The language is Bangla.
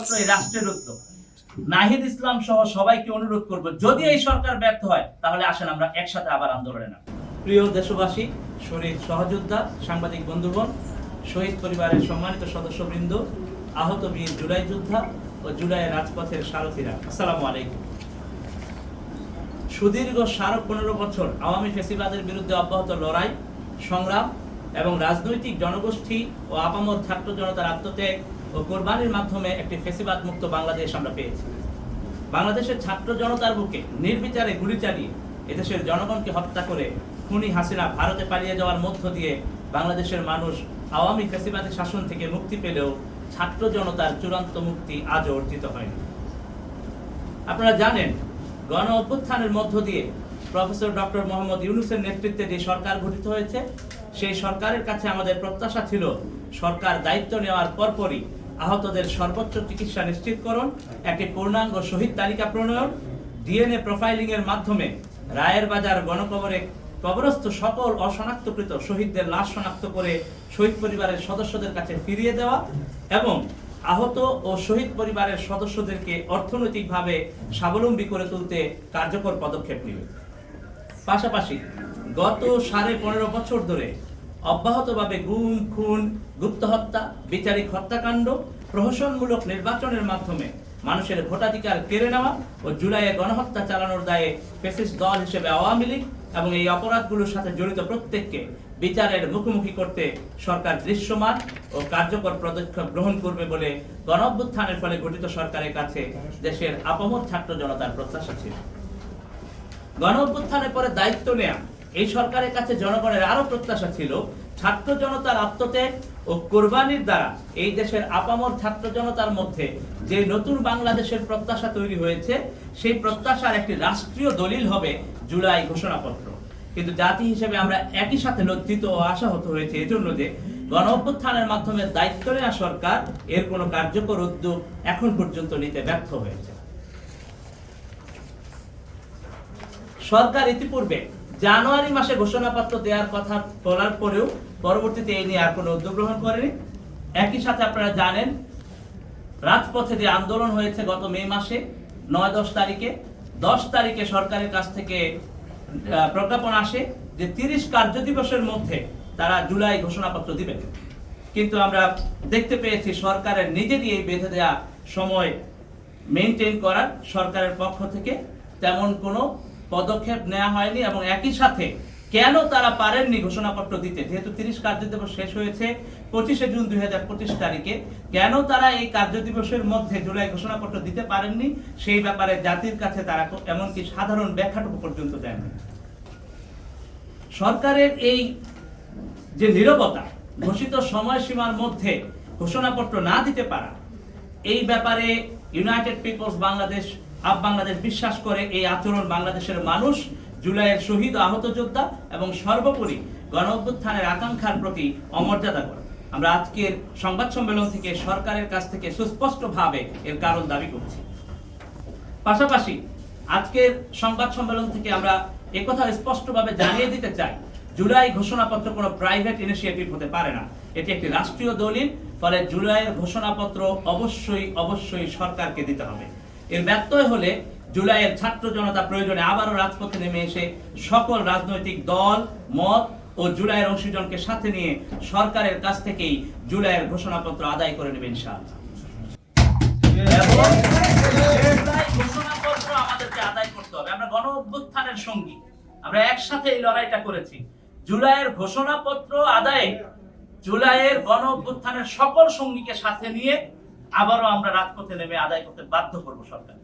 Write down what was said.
ঘোষণাপত্র এই রাষ্ট্রের উদ্যোগ। নাহিদ ইসলাম সহ সবাইকে অনুরোধ করব, যদি এই সরকার ব্যর্থ হয়, তাহলে আসেন আমরা একসাথে আবার আন্দোলনে নাম প্রিয় দেশবাসী শহীদ সহযোদ্ধা, সাংবাদিক বন্ধুগণ, শহীদ পরিবারের সম্মানিত সদস্যবৃন্দ, আহত বীর জুলাই যোদ্ধা ও জুলাইয়ের রাজপথের সারথীরা, আসসালামু আলাইকুম। সুদীর্ঘ সাড়ে পনেরো বছর আওয়ামী ফেসিবাদের বিরুদ্ধে অব্যাহত লড়াই, সংগ্রাম এবং রাজনৈতিক জনগোষ্ঠী ও আপামর ছাত্র জনতার আত্মত্যাগ ও কোরবানির মাধ্যমে একটি ফেসিবাদ মুক্ত বাংলাদেশ আমরা পেয়েছি। বাংলাদেশের ছাত্র জনতার বুকে নির্বিচারে গুলি চালিয়ে এদেশের জনগণকে হত্যা করে খুনি হাসিনা ভারতে পালিয়ে যাওয়ার মধ্য দিয়ে বাংলাদেশের মানুষ আওয়ামী ফেসিবাদী শাসন থেকে মুক্তি পেলেও ছাত্র জনতার চূড়ান্ত মুক্তি আজও অর্জিত হয়নি। আপনারা জানেন, গণ অভ্যুত্থানের মধ্য দিয়ে প্রফেসর ডক্টর মোহাম্মদ ইউনুসের নেতৃত্বে যে সরকার গঠিত হয়েছে, সেই সরকারের কাছে আমাদের প্রত্যাশা ছিল সরকার দায়িত্ব নেওয়ার পরপরই আহতদের সর্বোচ্চ চিকিৎসা নিশ্চিতকরণ একটি পূর্ণাঙ্গ শহীদ তালিকা প্রণয়ন। ডিএনএ প্রোফাইলিং এর মাধ্যমে রায়ের বাজার গণকবরে কবরস্থ সকল অশনাক্তকৃত শহীদদের লাশ শনাক্ত করে শহীদ পরিবারের সদস্যদের কাছে ফিরিয়ে দেওয়া এবং আহত ও শহীদ পরিবারের সদস্যদেরকে অর্থনৈতিকভাবে স্বাবলম্বী করে তুলতে কার্যকর পদক্ষেপ নেবে। পাশাপাশি গত সাড়ে পনেরো বছর ধরে অব্যাহতভাবে গুম, খুন, গুপ্ত হত্যা, বিচারিক হত্যাকাণ্ড, প্রহসনমূলক নির্বাচনের মাধ্যমে মানুষের ভোটাধিকার কেড়ে নেওয়া ও জুলাইয়ে গণহত্যা চালানোর দায়ে ফেসিস্ট দল হিসেবে আওয়ামী লীগ এবং এই অপরাধগুলোর সাথে জড়িত প্রত্যেককে বিচারের মুখোমুখি করতে সরকার দৃশ্যমান ও কার্যকর পদক্ষেপ গ্রহণ করবে বলে গণ অভ্যুত্থানের ফলে গঠিত সরকারের কাছে দেশের আপামর ছাত্র জনতার প্রত্যাশা ছিল। গণ অভ্যুত্থানের পরে দায়িত্ব নেয়া এই সরকারের কাছে জনগণের আরও প্রত্যাশা ছিল, ছাত্র জনতার আত্মত্যাগ ও কোরবানির দ্বারা এই দেশের আপামর ছাত্র জনতার মধ্যে যে নতুন বাংলাদেশের প্রত্যাশা তৈরি হয়েছে, সেই প্রত্যাশার একটি রাষ্ট্রীয় দলিল হবে জুলাই ঘোষণাপত্র। কিন্তু জাতি হিসেবে আমরা একই সাথে লজ্জিত ও আশাহত হয়েছে এজন্য যে গণ অভ্যুত্থানের মাধ্যমে দায়িত্ব নেওয়া সরকার এর কোনো কার্যকর উদ্যোগ এখন পর্যন্ত নিতে ব্যর্থ হয়েছে। সরকার ইতিপূর্বে জানুয়ারি মাসে ঘোষণাপত্র দেওয়ার কথা বলার পরেও পরবর্তীতে এই নিয়ে আর কোনো উদ্যোগ গ্রহণ করেনি। একই সাথে আপনারা জানেন, রাজপথে যে আন্দোলন হয়েছে গত মে মাসে, নয় দশ তারিখে দশ তারিখে সরকারের কাছ থেকে প্রজ্ঞাপন আসে যে তিরিশ কার্য দিবসের মধ্যে তারা জুলাই ঘোষণাপত্র দিবেন। কিন্তু আমরা দেখতে পেয়েছি সরকারের নিজেরই এই বেঁধে দেওয়া সময় মেনটেন করার সরকারের পক্ষ থেকে তেমন কোনো পদক্ষেপ নেওয়া হয়নি এবং একই সাথে কেন তারা পারেননি ঘোষণাপত্র দিতে? যেহেতু তিরিশ কার্য দিবস শেষ হয়েছে, পঁচিশে জুন দুই হাজার পঁচিশ তারিখে। কেন তারা এই কার্য দিবসের মধ্যে জুলাই ঘোষণাপত্র দিতে পারেননি? সেই ব্যাপারে জাতির কাছে তারা এমনকি সাধারণ ব্যাখ্যাটুকু পর্যন্ত দেননি সরকারের এই যে নীরবতা, ঘোষিত সময়সীমার মধ্যে ঘোষণাপত্র না দিতে পারা, এই ব্যাপারে ইউনাইটেড পিপলস বাংলাদেশ আপ বাংলাদেশ বিশ্বাস করে এই আচরণ বাংলাদেশের মানুষ জুলাইয়ের শহীদ আহত যোদ্ধা এবং সর্বোপরি গণ অভ্যুত্থানের আকাঙ্ক্ষার প্রতি অমর্যাদা করে। আমরা আজকের সংবাদ সম্মেলন থেকে সরকারের কাছ থেকে সুস্পষ্টভাবে এর কারণ দাবি করছি। পাশাপাশি আজকের সংবাদ সম্মেলন থেকে আমরা একথা স্পষ্টভাবে জানিয়ে দিতে চাই। জুলাই ঘোষণাপত্র কোনো প্রাইভেট ইনিশিয়েটিভ হতে পারে না। এটি একটি রাষ্ট্রীয় দলিল, ফলে জুলাইয়ের ঘোষণাপত্র অবশ্যই অবশ্যই সরকারকে দিতে হবে। এর ব্যত্যয় হলে জুলাইয়ের ছাত্র জনতা প্রয়োজনে আবারও রাজপথে নেমে এসে সকল রাজনৈতিক দল, মত ও জুলাইয়ের অংশীজনকে সাথে নিয়ে সরকারের কাছ থেকেই জুলাইয়ের ঘোষণাপত্র আদায় করে নেবে ইনশাআল্লাহ। ঘোষণাপত্র আমাদেরকে আদায় করতে হবে। আমরা গণ অভ্যুত্থানের সঙ্গী। আমরা একসাথে এই লড়াইটা করেছি। জুলাইয়ের ঘোষণাপত্র আদায়ে জুলাইয়ের গণ অভ্যুত্থানের সকল সঙ্গীকে সাথে নিয়ে আবারও আমরা রাজপথে নেমে আদায় করতে বাধ্য করব সরকার